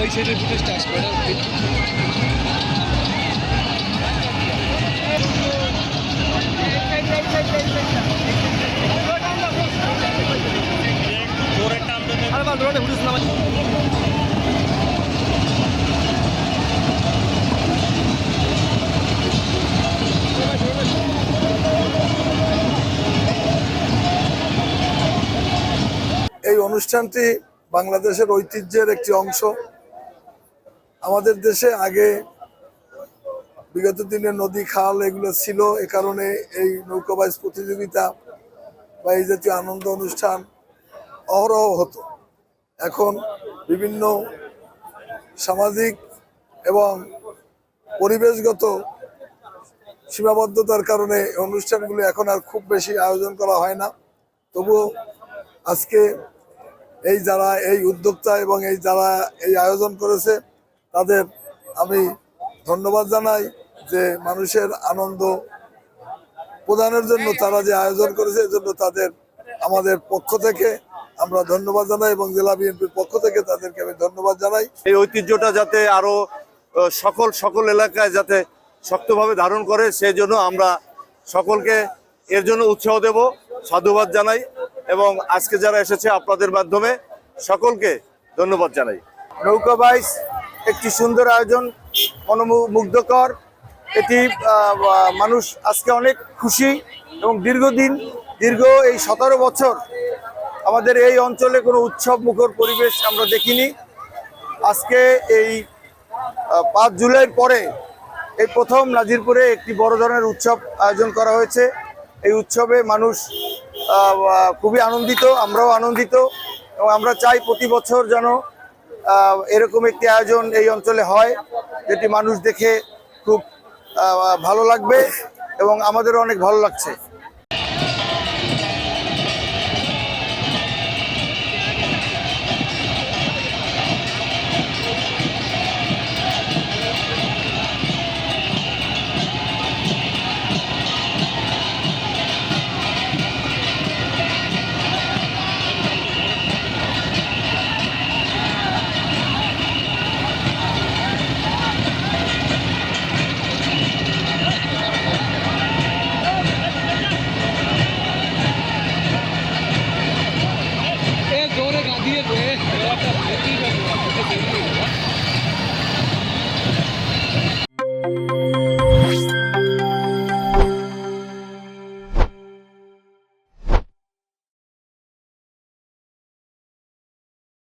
ফুটেজটা আসবে এটা এই অনুষ্ঠানটি বাংলাদেশের ঐতিহ্যের একটি অংশ। আমাদের দেশে আগে বিগত দিনে নদী, খাল এগুলো ছিল। এ কারণে এই নৌকাবাজ প্রতিযোগিতা বা এই জাতীয় আনন্দ অনুষ্ঠান অহরহ হতো। এখন বিভিন্ন সামাজিক এবং পরিবেশগত সীমাবদ্ধতার কারণে অনুষ্ঠানগুলো এখন আর খুব বেশি আয়োজন করা হয় না। তবুও আজকে এই যারা, এই উদ্যোক্তা এবং এই যারা এই আয়োজন করেছে তাদের আমি ধন্যবাদ জানাই যে মানুষের আনন্দ প্রদানের জন্য তারা যে আয়োজন করেছে এজন্য তাদের আমাদের পক্ষ থেকে আমরা ধন্যবাদ জানাই এবং জেলা বিএনপির পক্ষ থেকে তাদেরকে আমি ধন্যবাদ জানাই। এই ঐতিহ্যটা যাতে আরও সকল সকল এলাকায় যাতে শক্তভাবে ধারণ করে সেই জন্য আমরা সকলকে এর জন্য উৎসাহ দেব সাধুবাদ জানাই এবং আজকে যারা এসেছে আপনাদের মাধ্যমে সকলকে ধন্যবাদ জানাই। নৌকা বাইস একটি সুন্দর আয়োজন মনোমুগ্ধকর। এটি মানুষ আজকে অনেক খুশি এবং দীর্ঘদিন, দীর্ঘ এই সতেরো বছর আমাদের এই অঞ্চলে কোনো উৎসব মুখর পরিবেশ আমরা দেখিনি। আজকে এই পাঁচ জুলাইয়ের পরে এই প্রথম নাজিরপুরে একটি বড় ধরনের উৎসব আয়োজন করা হয়েছে। এই উৎসবে মানুষ খুবই আনন্দিত, আমরাও আনন্দিত এবং আমরা চাই প্রতি বছর যেন এরকম একটি আয়োজন এই অঞ্চলে হয়, যেটি মানুষ দেখে খুব ভালো লাগবে এবং আমাদেরও অনেক ভালো লাগছে। ね。